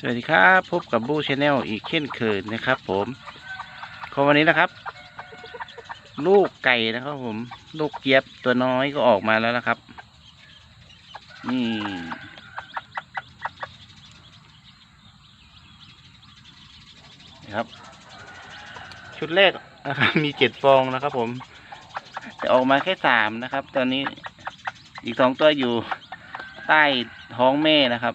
สวัสดีครับ พบกับบูชาแนลอีกเช่นเคยนะครับผมของวันนี้นะครับ ลูกไก่นะครับผม ลูกเจี๊ยบตัวน้อยก็ออกมาแล้วนะครับ นี่นะครับ ชุดแรกนะครับมีเจ็ดฟองนะครับผม แต่ออกมาแค่สามนะครับ ตอนนี้อีกสองตัวอยู่ใต้ท้องแม่นะครับ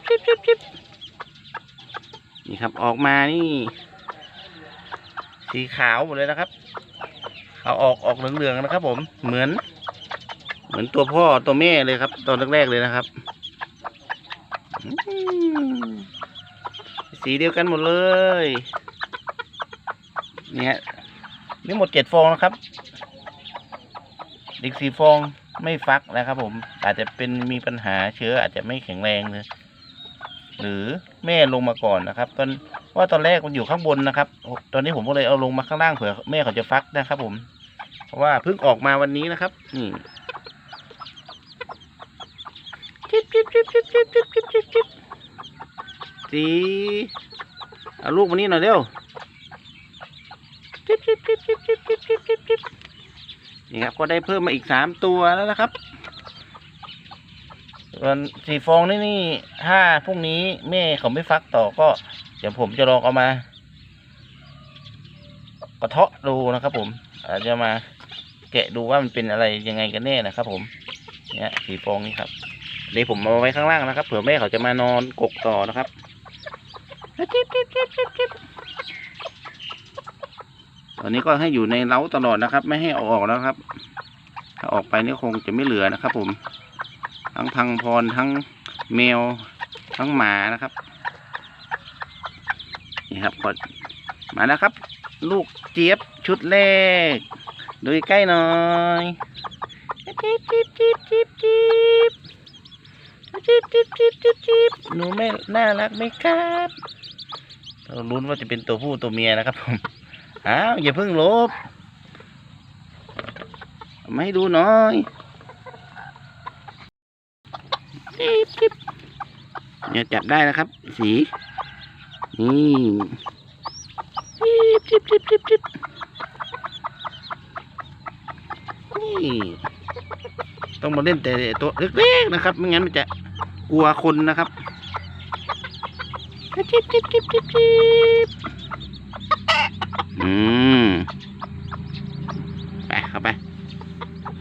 บจิบจิบจิบนี่ครับออกมานี่ สีขาวหมดเลยนะครับ เอาออกออกเหลืองๆนะครับ ผมเหมือน เหมือนตัวพ่อตัวแม่เลยครับ ตอนแรกๆเลยนะครับ สีเดียวกันหมดเลย เนี่ยนี่หมดเจ็ดฟองนะครับอีกสี่ฟองไม่ฟักนะครับผมอาจจะเป็นมีปัญหาเชื้ออาจจะไม่แข็งแรงเลย หรือแม่ลงมาก่อนนะครับ ตอนว่าตอนแรกมันอยู่ข้างบนนะครับ ตอนนี้ผมก็เลยเอาลงมาข้างล่างเผื่อแม่เขาจะฟักนะครับ ผม เพราะว่าเพิ่งออกมาวันนี้นะครับ นี่จิ๊บจิ๊บจิ๊บจิ๊บจิ๊บจิ๊บจิ๊บจิ๊บจิ๊บสีเอาลูกมานี่หน่อยเร็วจิ๊บจิ๊บจิ๊บจิ๊บจิ๊บจิ๊บจิ๊บจิ๊บจิ๊บนี่ครับก็ได้เพิ่มมาอีกสามตัวแล้วนะครับ ส่วนสี่ฟองนี่นี่ถ้าพรุ่งนี้แม่เขาไม่ฟักต่อก็ เดี๋ยวผมจะลองเอามา กระเทาะดูนะครับ ผมอาจจะมาแกะดูว่ามันเป็นอะไรยังไงกันแน่นะครับ ผม เนี่ยสี่ฟองนี้ครับเดี๋ยวผมเอาไว้ข้างล่างนะครับ เผื่อแม่เขาจะมานอนกกต่อนะครับจิ๊บจิ๊บจิ๊บจิ๊บจิ๊บตอนนี้ก็ให้อยู่ในเล้าตลอดนะครับ ไม่ให้เอาออกแล้วครับ ถ้าออกไปนี่คงจะไม่เหลือนะครับ ผม ทั้งพังพรทั้งแมวทั้งหมานะครับ นี่ครับก็มาแล้วครับ ลูกเจี๊ยบชุดแรกดูใกล้หน่อยจิ๊บจิ๊บจิ๊บจิ๊บจิ๊บจิ๊บจิ๊บจิ๊บจิ๊บจิ๊บหนูไม่น่ารักไหมครับเราลุ้นว่าจะเป็นตัวผู้ตัวเมียนะครับผมอ้าวอย่าเพิ่งลบมาให้ดูหน่อยจิ๊บจิ๊บ เนี่ยจับได้แล้วครับ สีนี่จิบจิบจิบจิบจิบนี่ต้องมาเล่นแต่ตัวเล็กๆนะครับ ไม่งั้นมันจะกลัวคนนะครับจิบจิบจิบจิบจิบอืมไปเข้าไป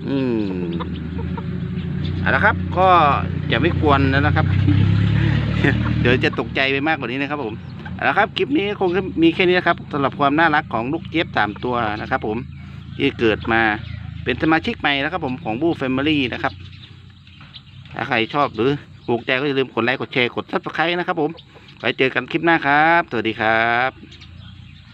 อืม เอาละครับ ก็อย่าไม่กวนแล้วนะครับ เดี๋ยวจะตกใจไปมากกว่านี้นะครับผมเอาละครับคลิปนี้คงมีแค่นี้นะครับสำหรับความน่ารักของลูกเจี๊ยบสามตัวนะครับผมที่เกิดมาเป็นสมาชิกใหม่นะครับผมของบูแฟมิลี่นะครับ ถ้าใครชอบหรือถูกใจก็อย่าลืมกดไลค์กดแชร์กดซับสไครต์นะครับผม ไว้เจอกันคลิปหน้าครับ สวัสดีครับ